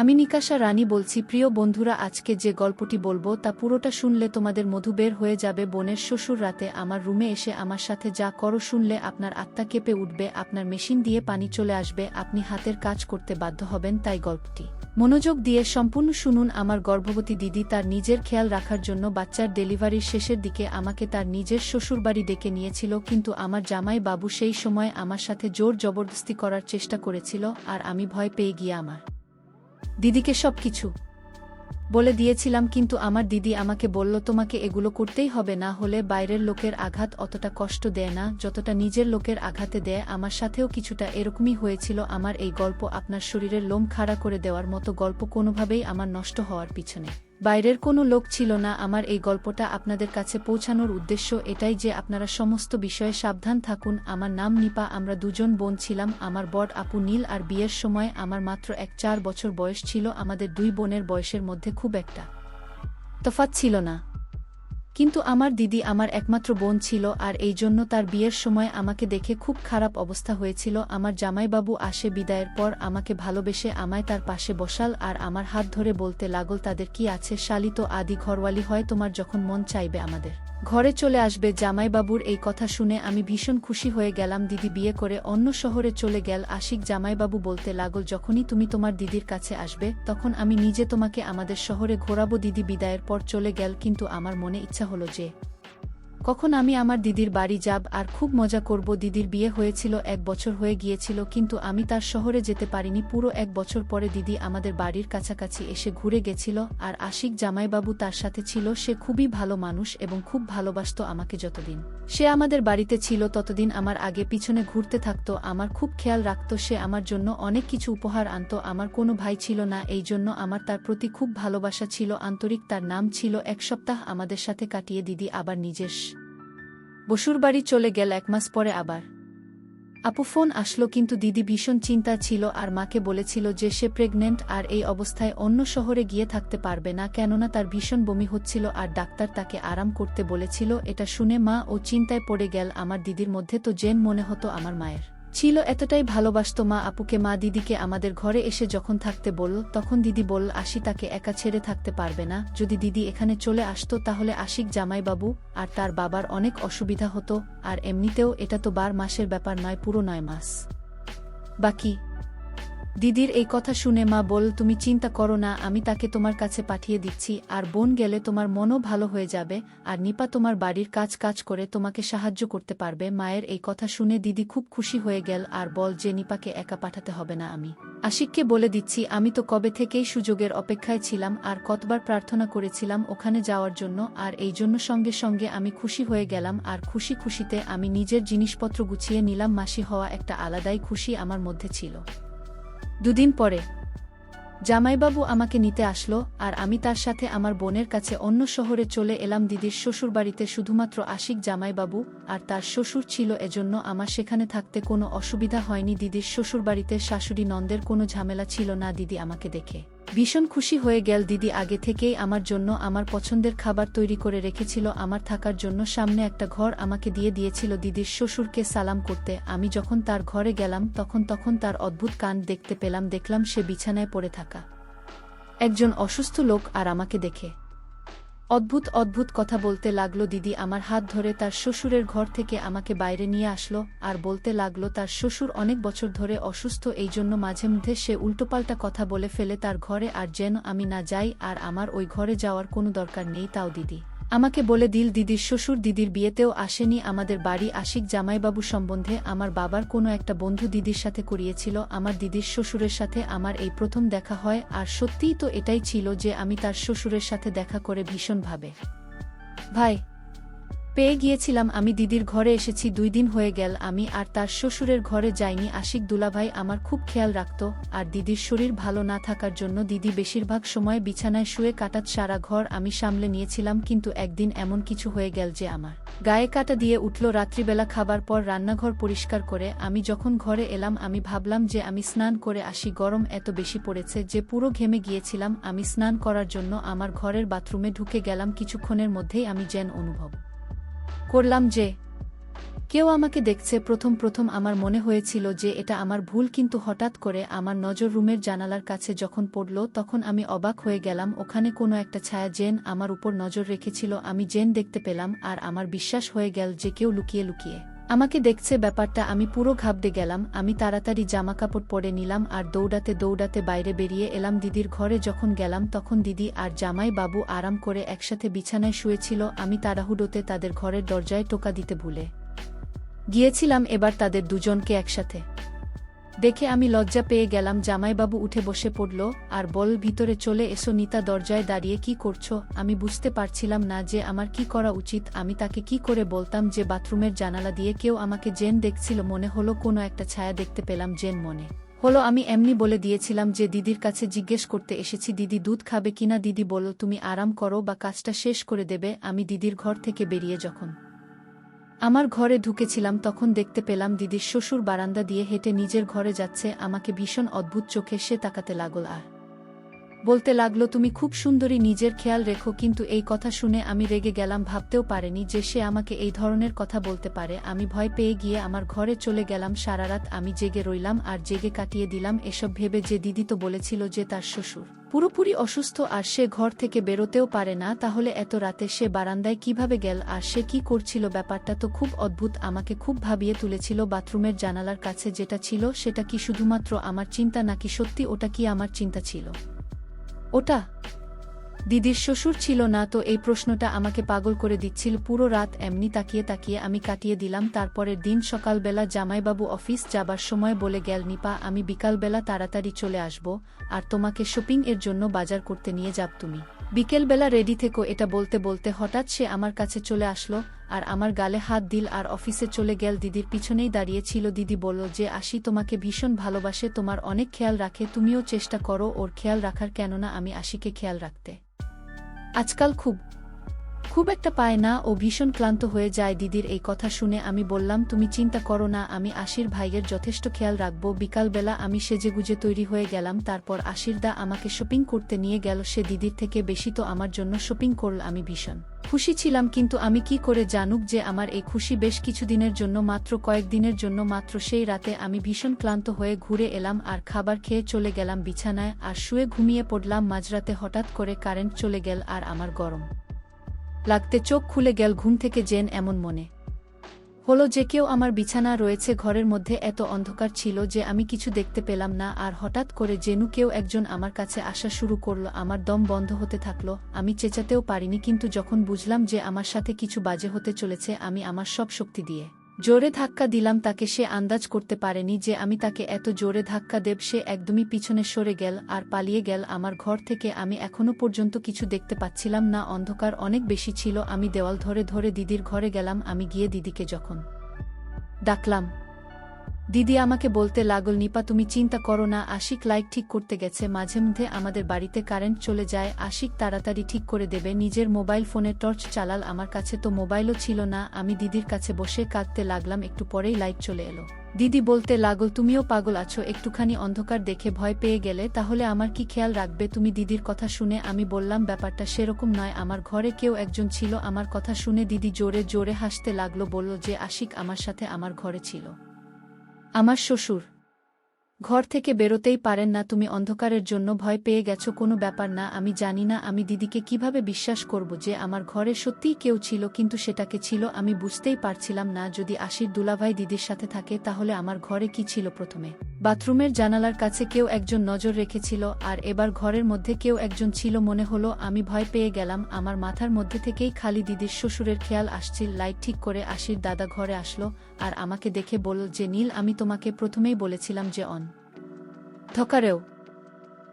আমি নিকাশা রানী বলছি, প্রিয় বন্ধুরা, আজকে যে গল্পটি বলব, তা পুরোটা শুনলে তোমাদের মধু বের হয়ে যাবে বোনের শ্বশুর রাতে। আমার রুমে এসে আমার সাথে যা করো শুনলে আপনার আত্মা কেঁপে উঠবে, আপনার মেশিন দিয়ে পানি চলে আসবে, আপনি হাতের কাজ করতে বাধ্য হবেন তাই গল্পটি। মনোযোগ দিয়ে সম্পূর্ণ শুনুন আমার গর্ভবতী দিদি তার নিজের খেয়াল রাখার জন্য বাচ্চার ডেলিভারির শেষের দিকে আমাকে তার নিজের শ্বশুরবাড়ি ডেকে নিয়েছিল, কিন্তু আমার জামাই বাবু সেই সময় আমার সাথে জোর জবরদস্তি করার চেষ্টা করেছিল, আর আমি ভয় পেয়ে গিয়ে আমার দিদিকে সব কিছু বলে দিয়েছিলাম, কিন্তু আমার দিদি আমাকে বলল, তোমাকে এগুলো করতেই হবে, না হলে বাইরের লোকের আঘাত অতটা কষ্ট দেয় না। যতটা নিজের লোকের আঘাতে দেয়, আমার সাথেও কিছুটা এরকমই হয়েছিল। আমার এই গল্প আপনার শরীরের লোম খাড়া করে দেওয়ার মতো গল্প কোনোভাবেই আমার নষ্ট হওয়ার পিছনে। বাইরের কোনো লোক ছিল না। আমার এই গল্পটা আপনাদের কাছে পৌঁছানোর উদ্দেশ্য এটাই যে আপনারা সমস্ত বিষয়ে সাবধান থাকুন। আমার নাম নিপা, আমরা দুজন বোন ছিলাম। আমার বড আপু নীল আর বিয়ের সময় আমার মাত্র এক চার বছর বয়স ছিল। আমাদের দুই বোনের বয়সের মধ্যে খুব একটা তফাৎ ছিল না। কিন্তু আমার দিদি আমার একমাত্র বোন ছিল আর এই জন্য তার বিয়ের সময় আমাকে দেখে খুব খারাপ অবস্থা হয়েছিল। আমার জামাইবাবু আসে বিদায়ের পর আমাকে ভালোবেসে আমায় তার পাশে বসাল আর আমার হাত ধরে বলতে লাগল, তাদের কি আছে? শালিত আদি ঘরওয়ালি হয়, তোমার যখন মন চাইবে আমাদের। ঘরে চলে আসবে জামাইবাবুর এই কথা শুনে আমি ভীষণ খুশি হয়ে গেলাম। দিদি বিয়ে করে অন্য শহরে চলে গেল। আশিক, জামাইবাবু বলতে লাগল, যখনই তুমি তোমার দিদির কাছে আসবে, তখন আমি নিজে তোমাকে আমাদের শহরে ঘোরাবো। দিদি বিদায়ের পর চলে গেল, কিন্তু আমার মনে ইচ্ছা হলো যে কখন আমি আমার দিদির বাড়ি যাব আর খুব মজা করব। দিদির বিয়ে হয়েছিল এক বছর হয়ে গিয়েছিল কিন্তু আমি তার শহরে যেতে পারিনি। পুরো এক বছর পরে দিদি আমাদের বাড়ির কাছাকাছি এসে ঘুরে গেছিল আর আশিক জামাইবাবু তার সাথে ছিল। সে খুবই ভালো মানুষ এবং খুব ভালোবাসত আমাকে যতদিন সে আমাদের বাড়িতে ছিল ততদিন আমার আগে পিছনে ঘুরতে থাকত, আমার খুব খেয়াল রাখত, সে আমার জন্য অনেক কিছু উপহার আনতো, আমার কোনো ভাই ছিল না, এই জন্য আমার তার প্রতি খুব ভালোবাসা ছিল। আন্তরিক তার নাম ছিল, এক সপ্তাহ আমাদের সাথে কাটিয়ে দিদি আবার নিজের বসুর বাড়ি চলে গেল এক মাস পরে আবার। আপু ফোন আসলো কিন্তু দিদি ভীষণ চিন্তা ছিল আর মাকে বলেছিল যে সে প্রেগনেন্ট আর এই অবস্থায় অন্য শহরে গিয়ে থাকতে পারবে না কেননা তার ভীষণ বমি হচ্ছিল আর ডাক্তার তাকে আরাম করতে বলেছিল, এটা শুনে মা ও চিন্তায় পড়ে গেল আমার দিদির মধ্যে তো জেন মনে হতো আমার মায়ের। ছিল এতটাই ভালোবাসত মা আপুকে, মা দিদিকে। আমাদের ঘরে এসে যখন থাকতে বলল, তখন দিদি বলল, আশি তাকে একা ছেড়ে থাকতে পারবে না। যদি দিদি এখানে চলে আসতো, তাহলে আশিক জামাইবাবু আর তার বাবার অনেক অসুবিধা হতো। আর এমনিতেও এটা তো বার মাসের ব্যাপার নয়, পুরো নয় মাস। বাকি দিদির এই কথা শুনে মা বল, তুমি চিন্তা করো না, আমি তাকে তোমার কাছে পাঠিয়ে দিচ্ছি। আর বোন গেলে তোমার মনও ভালো হয়ে যাবে, আর নিপা তোমার বাড়ির কাজ কাজ করে তোমাকে সাহায্য করতে পারবে। মায়ের এই কথা শুনে দিদি খুব খুশি হয়ে গেল, আর বল যে নিপাকে একা পাঠাতে হবে না আমি। আশিককে বলে দিচ্ছি, আমি তো কবে থেকেই সুযোগের অপেক্ষায় ছিলাম, আর কতবার প্রার্থনা করেছিলাম ওখানে যাওয়ার জন্য, আর এই জন্য সঙ্গে সঙ্গে আমি খুশি হয়ে গেলাম, আর খুশি খুশিতে আমি নিজের জিনিসপত্র গুছিয়ে নিলাম। মাসি হওয়া একটা আলাদাই খুশি আমার মধ্যে ছিল। দুদিন পরে। জামাইবাবু আমাকে নিতে আসলো, আর আমি তার সাথে আমার বোনের কাছে অন্য শহরে চলে এলাম দিদির শ্বশুরবাড়িতে শুধুমাত্র আশিক জামাইবাবু আর তার শ্বশুর ছিল এজন্য আমার সেখানে থাকতে কোনো অসুবিধা হয়নি। দিদির শ্বশুরবাড়িতে শাশুড়ি নন্দের কোনো ঝামেলা ছিল না, দিদি আমাকে দেখে। ভীষণ খুশি হয়ে গেল দিদি আগে থেকেই আমার জন্য আমার পছন্দের খাবার তৈরি করে রেখেছিল, আমার থাকার জন্য সামনে একটা ঘর আমাকে দিয়ে দিয়েছিল দিদির শ্বশুরকে সালাম করতে। আমি যখন তার ঘরে গেলাম, তখন তখন তার অদ্ভুত কান দেখতে পেলাম, দেখলাম সে বিছানায় পড়ে থাকা। একজন অসুস্থ লোক আর আমাকে দেখে। অদ্ভুত অদ্ভুত কথা বলতে লাগল, দিদি, আমার হাত ধরে তার শ্বশুরের ঘর থেকে আমাকে বাইরে নিয়ে আসলো, আর বলতে লাগল, তার শ্বশুর অনেক বছর ধরে অসুস্থ এই জন্য মাঝে মধ্যে সে উল্টোপাল্টা কথা বলে ফেলে তার ঘরে, আর যেন আমি না যাই, আর আমার ওই ঘরে যাওয়ার কোনো দরকার নেই, তাও দিদি। আমাকে বলে দিল, দিদির শ্বশুর দিদির বিয়েতেও আসেনি, আমাদের বাড়ি আশিক জামাইবাবু সম্বন্ধে আমার বাবার কোনো একটা বন্ধু দিদির সাথে করিয়েছিল, আমার দিদির শ্বশুরের সাথে আমার এই প্রথম দেখা হয়, আর সত্যিই তো এটাই ছিল যে আমি তার শ্বশুরের সাথে দেখা করে ভীষণভাবে। ভাই পেয়ে গিয়েছিলাম, আমি দিদির ঘরে এসেছি, দুই দিন হয়ে গেল, আমি আর তার শ্বশুরের ঘরে যাইনি, আশিক দুলাভাই আমার খুব খেয়াল রাখত, আর দিদির শরীর ভালো না থাকার জন্য দিদি বেশিরভাগ সময় বিছানায় শুয়ে কাটাত সারা ঘর আমি সামলে নিয়েছিলাম, কিন্তু একদিন এমন কিছু হয়ে গেল যে আমার গায়ে কাটা দিয়ে উঠল রাত্রিবেলা খাবার পর রান্নাঘর পরিষ্কার করে, আমি যখন ঘরে এলাম, আমি ভাবলাম যে আমি স্নান করে আসি, গরম এত বেশি পড়েছে যে পুরো ঘেমে গিয়েছিলাম, আমি স্নান করার জন্য আমার ঘরের বাথরুমে ঢুকে গেলাম, কিছুক্ষণের মধ্যেই আমি যেন অনুভব করলাম যে, কেউ আমাকে দেখছে, প্রথম প্রথম আমার মনে হয়েছিল যে এটা আমার ভুল, কিন্তু হঠাৎ করে আমার নজর রুমের জানালার কাছে যখন পড়ল, তখন আমি অবাক হয়ে গেলাম, ওখানে কোনো একটা ছায়া জেন আমার উপর নজর রেখেছিল, আমি জেন দেখতে পেলাম, আর আমার বিশ্বাস হয়ে গেল যে কেউ লুকিয়ে লুকিয়ে আমাকে দেখছে ব্যাপারটা, আমি পুরো ঘাবড়ে গেলাম, আমি তাড়াতাড়ি জামাকাপড় পরে নিলাম আর দৌড়াতে দৌড়াতে বাইরে বেরিয়ে এলাম দিদির ঘরে। যখন গেলাম তখন দিদি আর জামাই বাবু আরাম করে একসাথে বিছানায় শুয়েছিল, আমি তাড়াহুডোতে তাদের ঘরের দরজায় টোকা দিতে ভুলে গিয়েছিলাম। এবার তাদের দুজনকে একসাথে দেখে আমি লজ্জা পেয়ে গেলাম, জামাইবাবু উঠে বসে পড়ল, আর বল, ভিতরে চলে এসো, নিতা দরজায় দাঁড়িয়ে কি করছ? আমি বুঝতে পারছিলাম না যে আমার কি করা উচিত। আমি তাকে কি করে বলতাম যে বাথরুমের জানালা দিয়ে কেউ আমাকে জেন দেখছিল, মনে হলো কোনো একটা ছায়া দেখতে পেলাম জেন মনে হলো। আমি এমনি বলে দিয়েছিলাম যে, দিদির কাছে জিজ্ঞেস করতে এসেছি, দিদি দুধ খাবে কিনা? দিদি বলল, তুমি আরাম করো বা কাজটা শেষ করে দেবে। আমি দিদির ঘর থেকে বেরিয়ে যখন আমার ঘরে ঢুকেছিলাম তখন দেখতে পেলাম দিদির শ্বশুর বারান্দা দিয়ে হেঁটে নিজের ঘরে যাচ্ছে, আমাকে ভীষণ অদ্ভুত চোখে সে তাকাতে লাগল আর বলতে লাগল, তুমি খুব সুন্দরী, নিজের খেয়াল রেখো, কিন্তু এই কথা শুনে আমি রেগে গেলাম, ভাবতেও পারেনি যে সে আমাকে এই ধরনের কথা বলতে পারে। আমি ভয় পেয়ে গিয়ে আমার ঘরে চলে গেলাম সারারাত আমি জেগে রইলাম আর জেগে কাটিয়ে দিলাম এসব ভেবে যে দিদি তো বলেছিল যে তার শ্বশুর পুরোপুরি অসুস্থ আর সে ঘর থেকে বেরোতেও পারে না, তাহলে এত রাতে সে বারান্দায় কীভাবে গেল আর সে কি করছিল? ব্যাপারটা তো খুব অদ্ভুত, আমাকে খুব ভাবিয়ে তুলেছিল বাথরুমের জানালার কাছে যেটা ছিল, সেটা কি শুধুমাত্র আমার চিন্তা নাকি সত্যি ওটা কি আমার চিন্তা ছিল? ওটা? দিদির শ্বশুর ছিল না, তো এই প্রশ্নটা আমাকে পাগল করে দিচ্ছিল। পুরো রাত এমনি তাকিয়ে তাকিয়ে আমি কাটিয়ে দিলাম, তারপরের দিন সকালবেলা জামাইবাবু অফিস যাবার সময় বলে গেল, নিপা, আমি বিকালবেলা তাড়াতাড়ি চলে আসব, আর তোমাকে শপিং এর জন্য বাজার করতে নিয়ে যাব তুমি। বিকেলবেলা রেডি থেকো, এটা বলতে বলতে হঠাৎ সে আমার কাছে চলে আসলো, আর আমার গালে হাত দিল, আর অফিসে চলে গেল দিদির পিছনেই দাঁড়িয়েছিল দিদি বলল যে আসি তোমাকে ভীষণ ভালোবাসে, তোমার অনেক খেয়াল রাখে, তুমিও চেষ্টা করো, ওর খেয়াল রাখার কেননা আমি আশিকে খেয়াল রাখতে। আজকাল খুব খুব একটা পায় না ও ভীষণ ক্লান্ত হয়ে যায়। দিদির এই কথা শুনে আমি বললাম, তুমি চিন্তা করো না, আমি আশির ভাইয়ের যথেষ্ট খেয়াল রাখব। বিকালবেলা আমি সেজেগুজে তৈরি হয়ে গেলাম, তারপর আশিরদা আমাকে শপিং করতে নিয়ে গেল। সে দিদির থেকে বেশি তো আমার জন্য শপিং করল আমি ভীষণ খুশি ছিলাম, কিন্তু আমি কি করে জানুক যে আমার এই খুশি বেশ কিছুদিনের জন্য, মাত্র কয়েকদিনের জন্য, মাত্র সেই রাতে আমি ভীষণ ক্লান্ত হয়ে ঘুরে এলাম আর খাবার খেয়ে চলে গেলাম বিছানায় আর শুয়ে ঘুমিয়ে পড়লাম মাঝরাতে হঠাৎ করে কারেন্ট চলে গেল আর আমার গরম। লাগতে চোখ খুলে গেল ঘুম থেকে জেন এমন মনে। হলো যে কেউ আমার বিছানা রয়েছে ঘরের মধ্যে এত অন্ধকার ছিল যে আমি কিছু দেখতে পেলাম না, আর হঠাৎ করে জেনু কেউ একজন আমার কাছে আসা শুরু করল, আমার দম বন্ধ হতে থাকল, আমি চেঁচাতেও পারিনি, কিন্তু যখন বুঝলাম যে আমার সাথে কিছু বাজে হতে চলেছে, আমি আমার সব শক্তি দিয়ে জোরে ধাক্কা দিলাম তাকে সে আন্দাজ করতে পারেনি যে আমি তাকে এত জোরে ধাক্কা দেব, সে একদমই পিছনে সরে গেল আর পালিয়ে গেল আমার ঘর থেকে। আমি এখনও পর্যন্ত কিছু দেখতে পাচ্ছিলাম না, অন্ধকার অনেক বেশি ছিল। আমি দেওয়াল ধরে ধরে দিদির ঘরে গেলাম, আমি গিয়ে দিদিকে যখন ডাকলাম দিদি আমাকে বলতে লাগল, নিপা, তুমি চিন্তা করো না, আশিক লাইট ঠিক করতে গেছে। মাঝে মধ্যে আমাদের বাড়িতে কারেন্ট চলে যায়। আশিক তাড়াতাড়ি ঠিক করে দেবে। নিজের মোবাইল ফোনে টর্চ চালাল, আমার কাছে তো মোবাইলও ছিল না। আমি দিদির কাছে বসে কাঁদতে লাগলাম, একটু পরেই লাইট চলে এলো। দিদি বলতে লাগল, তুমিও পাগল আছো, একটুখানি অন্ধকার দেখে ভয় পেয়ে গেলে, তাহলে আমার কি খেয়াল রাখবে? তুমি দিদির কথা শুনে আমি বললাম, ব্যাপারটা সেরকম নয়। আমার ঘরে কেউ একজন ছিল। আমার কথা শুনে দিদি জোরে জোরে হাসতে লাগল, বলল যে আশিক আমার সাথে আমার ঘরে ছিল। আমার শ্বশুর। ঘর থেকে বেরোতেই পারেন না, তুমি অন্ধকারের জন্য ভয় পেয়ে গেছ, কোনো ব্যাপার না, আমি জানি না, আমি দিদিকে কীভাবে বিশ্বাস করব যে আমার ঘরে সত্যিই কেউ ছিল, কিন্তু সেটাকে ছিল, আমি বুঝতেই পারছিলাম না, যদি আশির দুলাভাই দিদির সাথে থাকে, তাহলে আমার ঘরে কি ছিল প্রথমে? বাথরুমের জানালার কাছে কেউ একজন নজর রেখেছিল, আর এবার ঘরের মধ্যে কেউ একজন ছিল মনে হলো, আমি ভয় পেয়ে গেলাম, আমার মাথার মধ্যে থেকেই খালি দিদির শ্বশুরের খেয়াল আসছিল লাইট ঠিক করে আশির দাদা ঘরে আসলো, আর আমাকে দেখে বলল যে, নীল, আমি তোমাকে প্রথমেই বলেছিলাম যে, অন। ধকারেও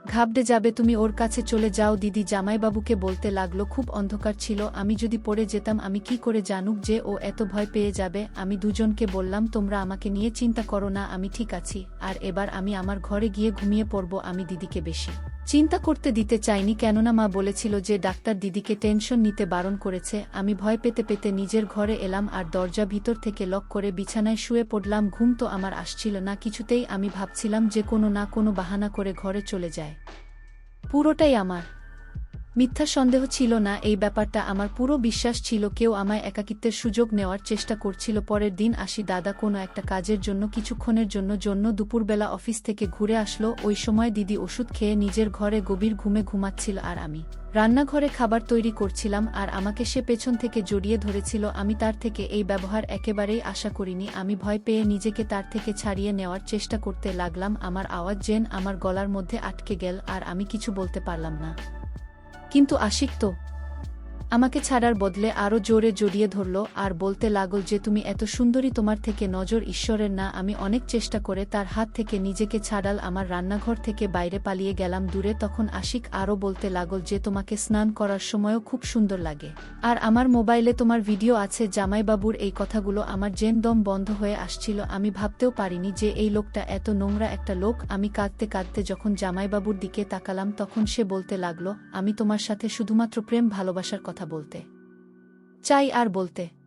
ঘাবড়ে যাবে, তুমি ওর কাছে চলে যাও। দিদি জামাইবাবুকে বলতে লাগল, খুব অন্ধকার ছিল, আমি যদি পড়ে যেতাম, আমি কি করে জানুক যে ও এত ভয় পেয়ে যাবে? আমি দুজনকে বললাম, তোমরা আমাকে নিয়ে চিন্তা করো না, আমি ঠিক আছি। আর এবার আমি আমার ঘরে গিয়ে ঘুমিয়ে পড়ব, আমি দিদিকে বেশি। চিন্তা করতে দিতে চাইনি কেননা মা বলেছিল যে ডাক্তার দিদিকে টেনশন নিতে বারণ করেছে, আমি ভয় পেতে পেতে নিজের ঘরে এলাম আর দরজা ভিতর থেকে লক করে বিছানায় শুয়ে পড়লাম, ঘুম তো আমার আসছিল না, কিছুতেই আমি ভাবছিলাম যে কোনো না কোনো বাহানা করে ঘরে চলে যায়। পুরোটাই আমার। মিথ্যা সন্দেহ ছিল না, এই ব্যাপারটা আমার পুরো বিশ্বাস ছিল, কেউ আমায় একাকিত্বের সুযোগ নেওয়ার চেষ্টা করছিল। পরের দিন আসি, দাদা কোনো একটা কাজের জন্য, কিছুক্ষণের জন্য জন্য দুপুরবেলা অফিস থেকে ঘুরে আসলো। ওই সময় দিদি ওষুধ খেয়ে নিজের ঘরে গভীর ঘুমে ঘুমাচ্ছিল আর আমি। রান্নাঘরে খাবার তৈরি করছিলাম আর আমাকে সে পেছন থেকে জড়িয়ে ধরেছিল। আমি তার থেকে এই ব্যবহার একেবারেই আশা করিনি। আমি ভয় পেয়ে নিজেকে তার থেকে ছাড়িয়ে নেওয়ার চেষ্টা করতে লাগলাম। আমার আওয়াজ জেন আমার গলার মধ্যে আটকে গেল আর আমি কিছু বলতে পারলাম না। কিন্তু আশিক তো আমাকে ছাড়ার বদলে আরও জোরে জড়িয়ে ধরল আর বলতে লাগল যে তুমি এত সুন্দরী তোমার থেকে নজর ঈশ্বরের না, আমি অনেক চেষ্টা করে তার হাত থেকে নিজেকে ছাড়াল, আমার রান্নাঘর থেকে বাইরে পালিয়ে গেলাম দূরে, তখন আশিক আরও বলতে লাগল যে তোমাকে স্নান করার সময়ও খুব সুন্দর লাগে। আর আমার মোবাইলে তোমার ভিডিও আছে, জামাইবাবুর এই কথাগুলো আমার জেন দম বন্ধ হয়ে আসছিল, আমি ভাবতেও পারিনি যে এই লোকটা এত নোংরা একটা লোক, আমি কাঁদতে কাঁদতে যখন জামাইবাবুর দিকে তাকালাম তখন সে বলতে লাগল, আমি তোমার সাথে শুধুমাত্র প্রেম ভালোবাসার কথা বলতে। চাই আর বলতে।